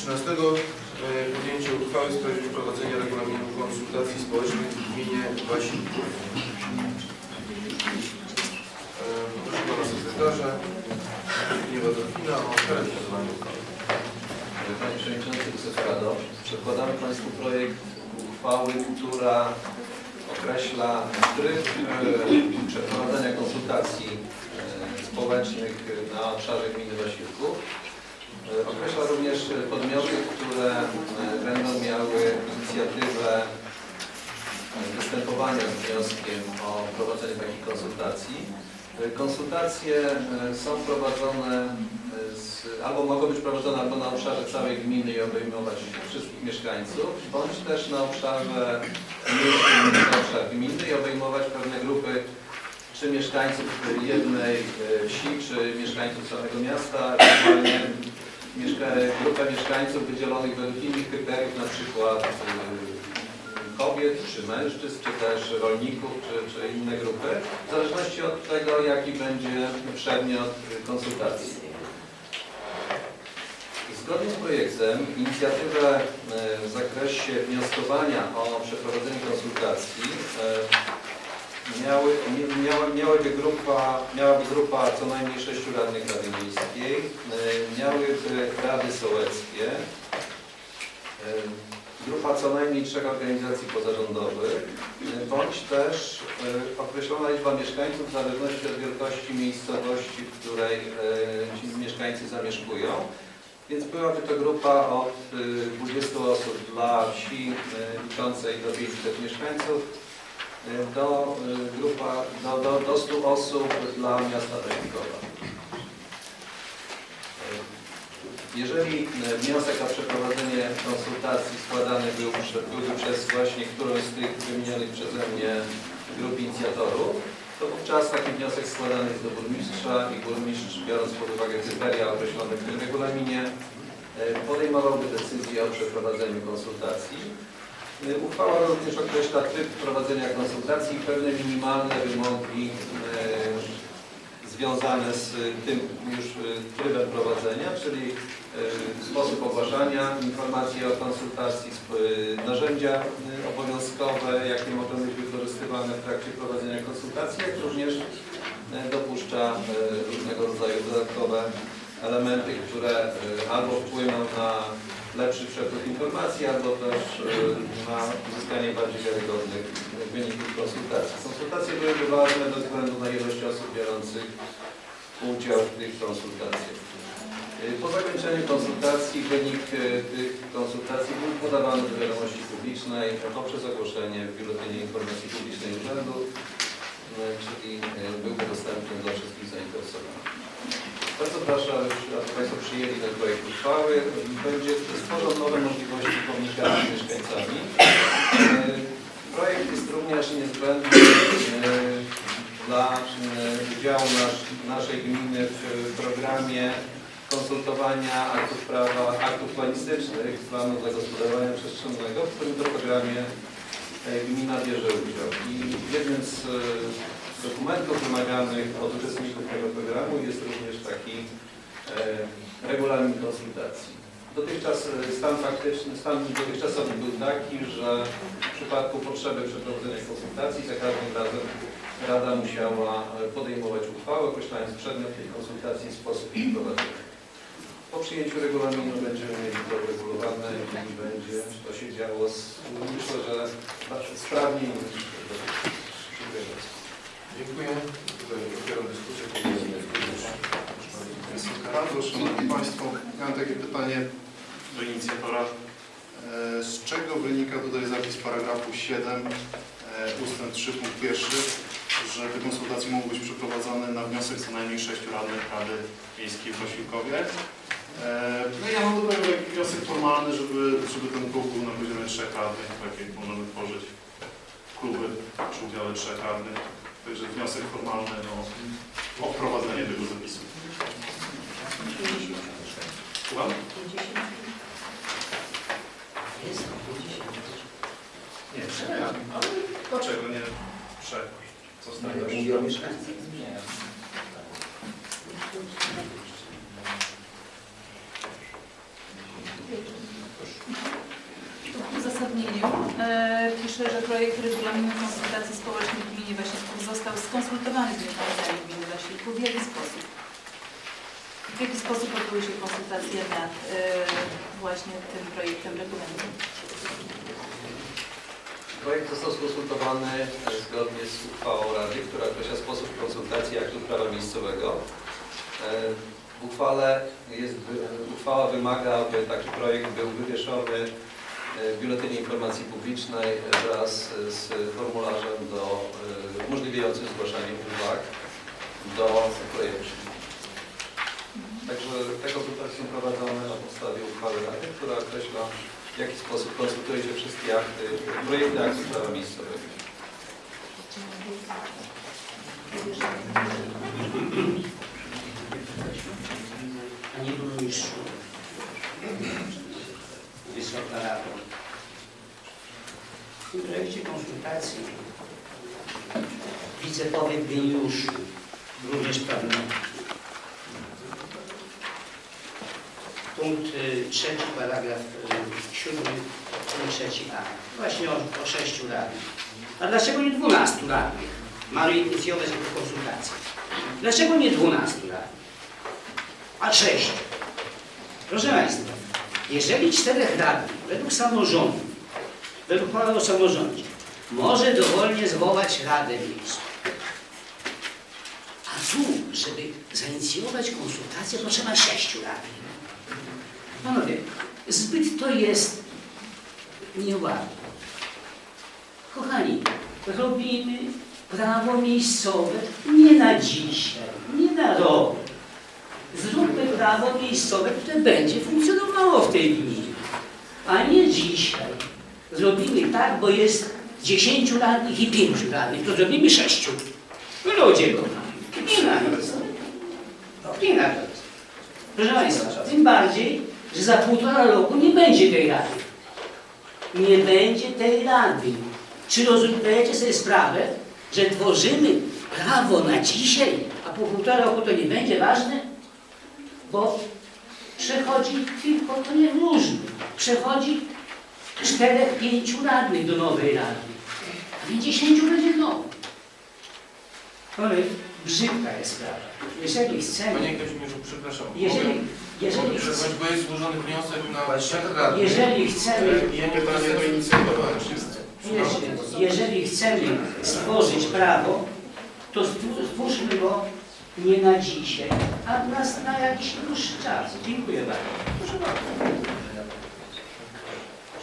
13 e, podjęcie uchwały w sprawie wprowadzenia regulaminu konsultacji społecznych w gminie Wasilków. E, Proszę pana sekretarza Zbigniewa Dolfina o charakteryzowanie uchwały. Panie Przewodniczący, Rado, przedkładamy Państwu projekt uchwały, która określa tryb e, przeprowadzenia konsultacji społecznych na obszarze gminy Wasilków. E, Określa również podmioty, które e, będą miały inicjatywę e, występowania z wnioskiem o prowadzenie takich konsultacji. Konsultacje są prowadzone z, albo mogą być prowadzone albo na obszarze całej gminy i obejmować wszystkich mieszkańców, bądź też na obszarze niż obszar gminy i obejmować pewne grupy czy mieszkańców jednej wsi, czy mieszkańców całego miasta, mieszka grupę mieszkańców wydzielonych według innych kryteriów, na przykład e, kobiet, czy mężczyzn, czy też rolników, czy, czy inne grupy, w zależności od tego, jaki będzie przedmiot konsultacji. Zgodnie z projektem inicjatywę e, w zakresie wnioskowania o przeprowadzenie konsultacji e, miały, mia- miała, miałaby grupa, miałaby grupa co najmniej sześciu radnych Rady Miejskiej, e, miałyby rady sołeckie, e, grupa co najmniej trzech organizacji pozarządowych, e, bądź też określona liczba mieszkańców w zależności od wielkości miejscowości, w której ci mieszkańcy zamieszkują. Więc byłaby to grupa od y, 20 osób dla wsi liczącej do 500 mieszkańców do, y, grupa, do, do, do 100 osób dla miasta Rejnikowa. Jeżeli y, wniosek o przeprowadzenie konsultacji składany był, byłby przez właśnie którąś z tych wymienionych przeze mnie grup inicjatorów, to wówczas taki wniosek składany jest do burmistrza i burmistrz, biorąc pod uwagę kryteria określone w tym regulaminie, e, podejmowałby decyzję o przeprowadzeniu konsultacji. E, Uchwała również określa tryb prowadzenia konsultacji i pewne minimalne wymogi e, związane z tym już e, trybem prowadzenia, czyli sposób ogłaszania informacji o konsultacji, narzędzia obowiązkowe, jakie mogą być wykorzystywane w trakcie prowadzenia konsultacji, jak również dopuszcza różnego rodzaju dodatkowe elementy, które albo wpłyną na lepszy przepływ informacji, albo też e, na uzyskanie bardziej wiarygodnych wyników konsultacji. Konsultacje byłyby ważne ze względu na ilość osób biorących udział w tych konsultacjach. Y, Po zakończeniu konsultacji wynik y, tych konsultacji był podawany do wiadomości publicznej poprzez ogłoszenie w Biuletynie Informacji Publicznej Urzędu, czyli byłby dostępny dla wszystkich zainteresowanych. Bardzo proszę, aby Państwo przyjęli ten projekt uchwały. Będzie stworzą nowe możliwości komunikacji z mieszkańcami. Y, Projekt jest również niezbędny y, dla y, udziału nasz, naszej gminy w programie konsultowania aktów prawa, aktów planistycznych, planu zagospodarowania przestrzennego, w którym to programie e, gmina bierze udział. I jednym z e, dokumentów wymaganych od uczestników tego programu jest również taki e, regulamin konsultacji. Dotychczas e, stan faktyczny, stan dotychczasowy był taki, że w przypadku potrzeby przeprowadzenia konsultacji za każdym razem Rada musiała e, podejmować uchwałę, określając przedmiot tej konsultacji i sposób ich prowadzenia. Po przyjęciu regulaminu będziemy mieli to uregulowane i będzie to się działo, z, myślę, że sprawniej niż dotychczas. Dziękuję bardzo. Dziękuję. Tutaj otwieram dyskusję. Rado, Szanowni Państwo, mam takie pytanie do inicjatora. E, Z czego wynika tutaj zapis paragrafu 7 e, ustęp 3 punkt pierwszy, że te konsultacje mogą być przeprowadzane na wniosek co najmniej sześciu radnych Rady Miejskiej w Wasilkowie? E, No ja mam tutaj taki wniosek formalny, żeby, żeby ten klub był na poziomie trzech radnych, tak jak możemy tworzyć kluby przy udziale trzech radnych. Także wniosek formalny o, o wprowadzenie tego zapisu. Słucham? Nie, nie, ale dlaczego nie prze? Co stajesz? Mówią mieszkańcy? Nie. W uzasadnieniu e, pisze, że projekt regulaminu konsultacji społecznych w gminie Waśniewskiej został skonsultowany z mieszkańcami gminy Wasilków. W jaki sposób? W jaki sposób odbyły się konsultacje nad e, właśnie tym projektem regulaminu? Projekt został skonsultowany e, zgodnie z uchwałą Rady, która określa sposób konsultacji aktów prawa miejscowego. E, W uchwale jest, uchwała wymaga, aby taki projekt był wywieszony w Biuletynie Informacji Publicznej wraz z formularzem do, e, umożliwiającym zgłaszanie uwag do projektu. Także te konsultacje są prowadzone na podstawie uchwały Rady, która określa w jaki sposób konsultuje się wszystkie akty, projekty aktów prawa miejscowego. Panie Burmistrzu, Wysoka w tym projekcie konsultacji widzę powiek geniuszy, również prawnego. Punkt y, trzeci, paragraf y, siódmy, punkt trzeci A. Właśnie o, o sześciu radnych. A dlaczego nie dwunastu radnych? Mamy inicjować tę konsultację. Dlaczego nie dwunastu radnych? a sześć. Proszę Państwa, jeżeli czterech radnych według samorządu, uchwały o samorządzie, może dowolnie zwołać Radę Miejską, a tu, żeby zainicjować konsultację, potrzeba sześciu radnych. Panowie, zbyt to jest nieładne. Kochani, robimy prawo miejscowe nie na dzisiaj, nie na rok. Zróbmy prawo miejscowe, które będzie funkcjonowało w tej gminie, a nie dzisiaj. Zrobimy tak, bo jest 10 radnych i 5 radnych, to zrobimy 6. Ludzie kochani, to jest. Gmina to jest. Proszę Państwa, tym bardziej, że za półtora roku nie będzie tej rady. Nie będzie tej rady. Czy rozumiecie sobie sprawę, że tworzymy prawo na dzisiaj, a po półtora roku to nie będzie ważne? bo przechodzi tylko, to nie różny, przechodzi czterech, pięciu radnych do nowej rady, a nie dziesięciu będzie nowych. Ale brzydka jest sprawa. Jeżeli chcemy, Panie Kazimierzu, przepraszam. jeżeli, jeżeli, przerwać, bo jest złożony wniosek na trzech radnych. jeżeli chcemy, Nie Pytanie do inicjatora. jeżeli, jeżeli chcemy stworzyć prawo, to stwór- stwórzmy go nie na dzisiaj, a na, na jakiś dłuższy czas. Dziękuję bardzo. Proszę bardzo.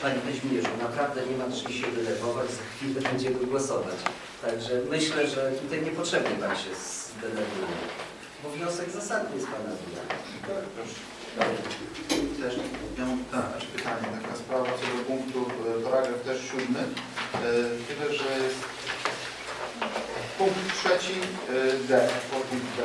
Panie Kazimierzu, naprawdę nie ma czym się denerwować, za chwilę będziemy głosować. Także myślę, że tutaj niepotrzebnie Pan się zdenerwuje. Bo wniosek zasadny jest Pana wina. Też ja mam znaczy pytanie, taka sprawa co do punktu, e, paragraf też siódmy, e, tyle, że jest punkt trzeci e, D, podpunkt D.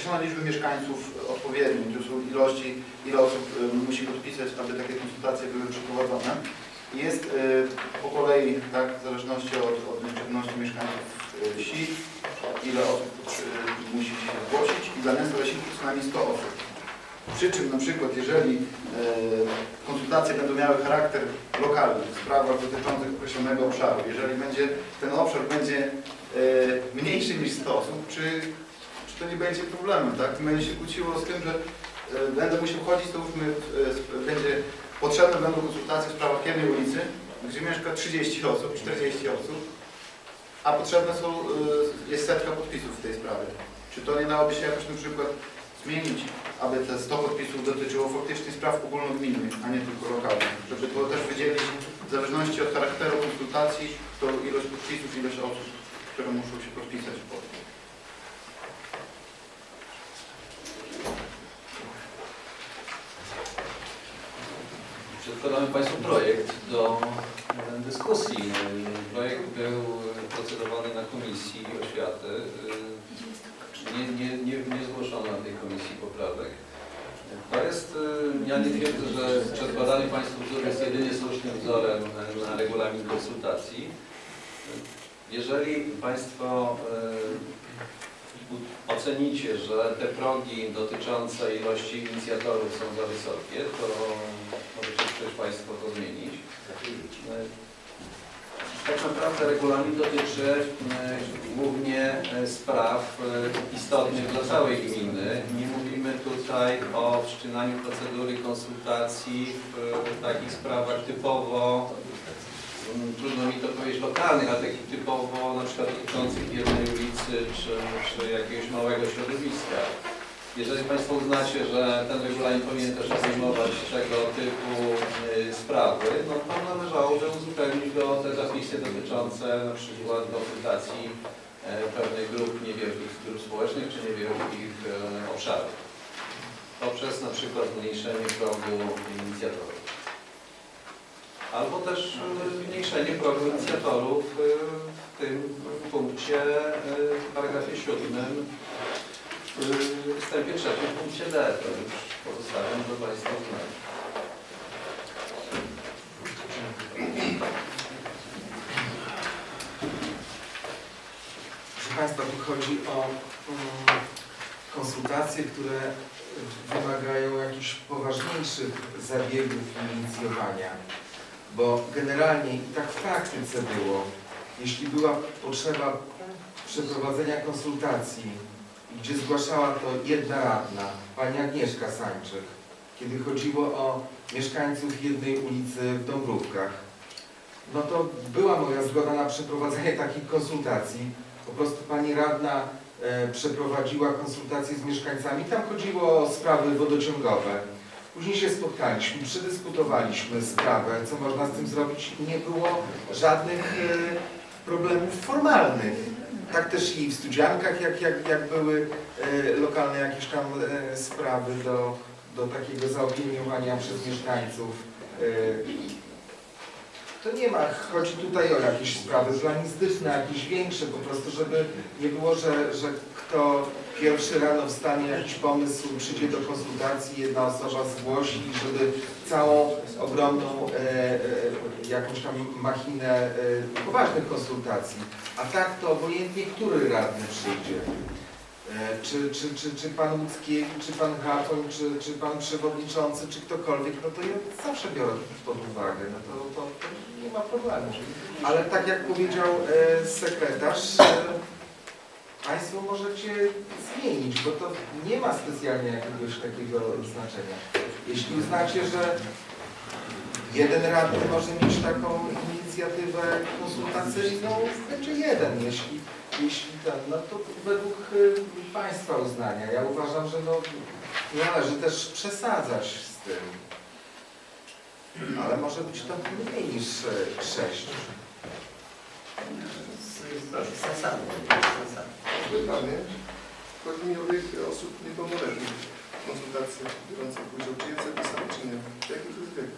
Określona liczby mieszkańców odpowiednich, to są ilości, ile osób e, musi podpisać, aby takie konsultacje były przeprowadzone. Jest e, po kolei, tak, w zależności od, od liczebności mieszkańców e, wsi, ile osób musi się zgłosić i dla miasta Leśników co najmniej 100 osób. Przy czym na przykład, jeżeli konsultacje będą miały charakter lokalny w sprawach dotyczących określonego obszaru, jeżeli będzie, ten obszar będzie mniejszy niż 100 osób, czy to nie będzie problemem, tak? Będzie się kłóciło z tym, że e, będę musiał chodzić, to już my, e, będzie potrzebne będą konsultacje w sprawach jednej ulicy, gdzie mieszka 30 osób, 40 osób, a potrzebne są, e, jest setka podpisów w tej sprawie. Czy to nie dałoby się jakoś na przykład zmienić, aby te 100 podpisów dotyczyło faktycznie spraw ogólnogminnych, a nie tylko lokalnych, żeby to też wydzielić w zależności od charakteru konsultacji, to ilość podpisów, ilość osób, które muszą się podpisać pod. Przedkładamy Państwu projekt do e, dyskusji. E, Projekt był procedowany na Komisji Oświaty. E, Nie, nie, nie, nie zgłoszono na tej komisji poprawek. To jest, e, ja nie twierdzę, że przedkładany Państwu wzór jest jedynie słusznym wzorem e, na regulamin konsultacji. Jeżeli Państwo e, ocenicie, że te progi dotyczące ilości inicjatorów są za wysokie, to możecie przecież Państwo to zmienić. Tak naprawdę regulamin dotyczy e, głównie e, spraw e, istotnych dla całej gminy. Nie mówimy tutaj o wszczynaniu procedury konsultacji w takich sprawach typowo, mm, trudno mi to powiedzieć lokalnych, ale takich typowo na przykład dotyczących jednej ulicy czy, czy jakiegoś małego środowiska. Jeżeli Państwo uznacie, że ten regulamin powinien też obejmować tego typu y, sprawy, no to należałoby uzupełnić go te zapisy dotyczące na przykład konsultacji e, pewnych grup niewielkich grup społecznych czy niewielkich e, obszarów. Poprzez na przykład zmniejszenie progu inicjatorów. Albo też e, zmniejszenie progu inicjatorów w tym punkcie, w paragrafie siódmym w wstępie trzecim punkcie D. To już pozostawiam do Państwa uznania. Proszę Państwa, tu chodzi o mm, konsultacje, które wymagają jakichś poważniejszych zabiegów i inicjowania. Bo generalnie i tak w praktyce było, jeśli była potrzeba przeprowadzenia konsultacji, gdzie zgłaszała to jedna radna, pani Agnieszka Sańczyk, kiedy chodziło o mieszkańców jednej ulicy w Dąbrówkach, no to była moja zgoda na przeprowadzenie takich konsultacji. Po prostu pani radna e, przeprowadziła konsultacje z mieszkańcami. Tam chodziło o sprawy wodociągowe. Później się spotkaliśmy, przedyskutowaliśmy sprawę, co można z tym zrobić. Nie było żadnych e, problemów formalnych. Tak też i w studziankach, jak, jak, jak były e, lokalne jakieś tam e, sprawy do, do takiego zaopiniowania przez mieszkańców. E, to nie ma, chodzi tutaj o jakieś sprawy planistyczne, jakieś większe, po prostu, żeby nie było, że, że kto pierwszy rano wstanie, jakiś pomysł, przyjdzie do konsultacji, jedna osoba zgłosi, żeby całą ogromną e, e, jakąś tam machinę e, poważnych konsultacji. A tak to obojętnie, który radny przyjdzie. E, Czy, czy, czy, czy pan Łódzkiewicz, czy pan Gapoń, czy, czy pan przewodniczący, czy ktokolwiek, no to ja zawsze biorę pod uwagę, no to, to, to nie ma problemu. Ale tak jak powiedział e, sekretarz, e, Państwo możecie zmienić, bo to nie ma specjalnie jakiegoś takiego znaczenia. Jeśli uznacie, że jeden radny może mieć taką inicjatywę konsultacyjną, będzie jeden. Jeśli, jeśli ten, no to według y, Państwa uznania. Ja uważam, że no, nie należy też przesadzać z tym. Ale może być to mniej niż e, sześć. Zasadne, zasadne. Pytanie. Chodzi mi o wiek osób niepełnoletnich w konsultacji biorących udział. Czy jest zapisane, czy nie? Jaki to jest wiek?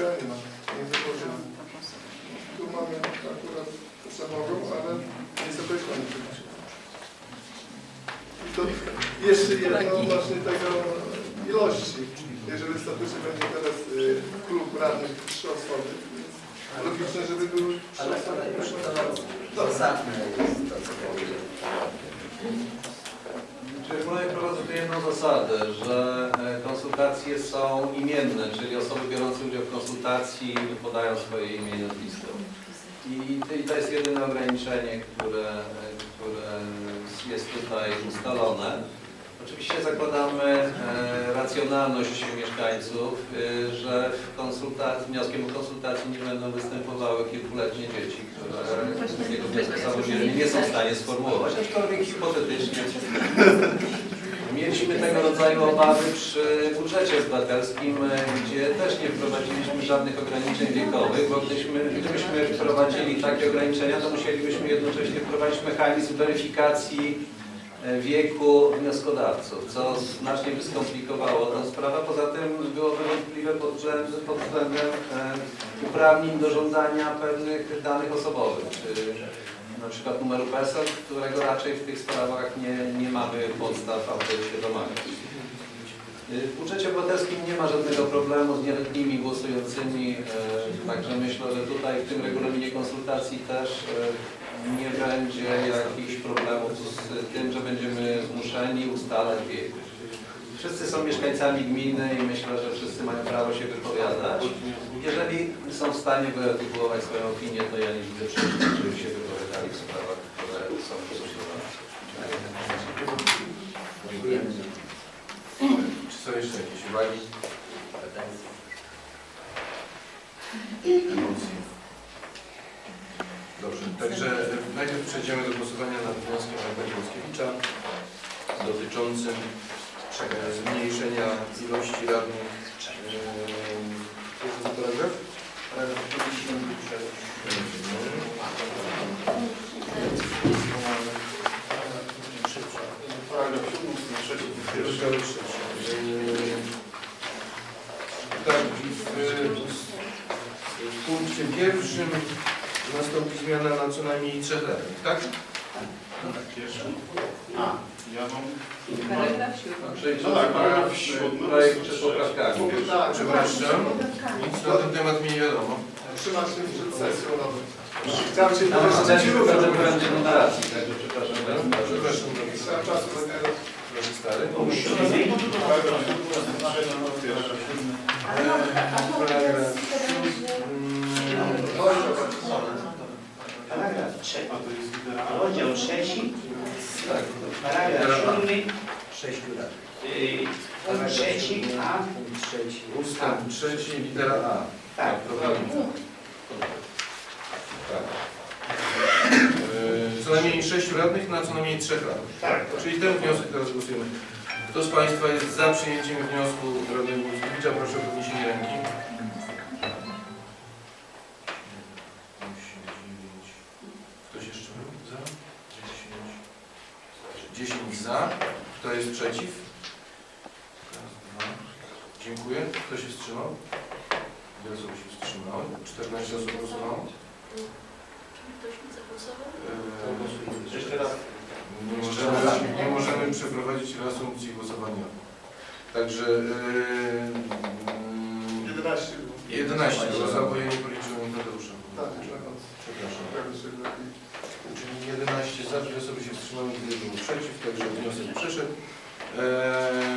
Ja nie mam. Nie założyłem. Tu mamy akurat podstawową, ale nie jest określony. I to jeszcze jedno odnośnie tego ilości. Jeżeli statucie będzie teraz y, klub radnych trzy osoby, logiczne, żeby były trzy Ale ale już to zasadne jest to, co powiedział. Czyli Regulamin wprowadza tu jedną zasadę, że e, konsultacje są imienne, czyli osoby biorące udział w konsultacji podają swoje imię i nazwisko. I i to jest jedyne ograniczenie, które, e, które jest tutaj ustalone. Oczywiście zakładamy e, racjonalność mieszkańców, e, że w konsultacji, wnioskiem o konsultacji nie będą występowały kilkuletnie dzieci, które takiego wniosku samodzielnie nie są w stanie sformułować, aczkolwiek hipotetycznie Mieliśmy tego rodzaju obawy przy budżecie obywatelskim, e, gdzie też nie wprowadziliśmy żadnych ograniczeń wiekowych, bo gdybyśmy, gdybyśmy wprowadzili takie ograniczenia, to musielibyśmy jednocześnie wprowadzić mechanizm weryfikacji wieku wnioskodawców, co znacznie by skomplikowało tę sprawę. Poza tym byłoby wątpliwe pod względem, e, uprawnień do żądania pewnych danych osobowych, na przykład numeru PESEL, którego raczej w tych sprawach nie, nie mamy podstaw, aby się domagać. Y, W budżecie obywatelskim nie ma żadnego problemu z nieletnimi głosującymi, e, także myślę, że tutaj w tym regulaminie konsultacji też e, nie będzie jakichś problemów z tym, że będziemy zmuszeni ustalać wiek. Wszyscy są mieszkańcami gminy i myślę, że wszyscy mają prawo się wypowiadać. Jeżeli są w stanie wyartykułować swoją opinię, to ja nie widzę przeszkód, żeby się wypowiadali w sprawach, które są stosowane. Dziękuję. Czy są jeszcze jakieś uwagi? Emocje? Także najpierw przejdziemy do głosowania nad wnioskiem Alberta Łuskiewicza dotyczącym e, zmniejszenia ilości radnych. Co jest za paragraf? Paragraf 50. Paragraf 7 ustęp 3 punkt pierwszy. Rozdział trzeci. Tak, i w, w punkcie pierwszym nastąpi zmiana na co najmniej trzech radnych, tak? Pierwszy. A, ja mam... Paragraf siódmy. Przejdźmy No tak, do paragraf siódmy. projekt przed poprawkami. Tak, Przepraszam, nic na ten temat mi nie wiadomo. Trzymać się przed sesją nawet. Chciałem się powiedzieć, zdanie że wygląda będzie także przepraszam. Przepraszam, Chciałem czasu zabiorę. proszę stary. Paragraf 7 ustęp 3 punkt pierwszy. Paragraf. Paragraf trzeci. A jest litera A. Rozdział trzeci, Tak. paragraf siódmy, Sześciu radnych. yy, punkt trzeci, a Punkt trzeci. Ustęp trzeci, litera A. tak, Dokładnie. Tak. Yy, Co najmniej sześciu radnych na co najmniej trzech radnych. tak. Czyli ten wniosek teraz głosujemy. Kto z Państwa jest za przyjęciem wniosku radnego Wójcikowicza? Proszę o podniesienie ręki. Za. Kto jest przeciw? Raz. Dziękuję. Kto się wstrzymał? Dwie osoby się wstrzymały. 14 osób głosowało. Eee, Jeszcze raz. nie możemy, nie możemy przeprowadzić reasumpcji głosowania. Także yy, 11. 11 głosów, bo ja nie policzyłem Tadeusza. Tak, na końcu. Przepraszam. Lepiej. Czyli 11 za, dwie osoby się wstrzymały, gdy było przeciw, także 呃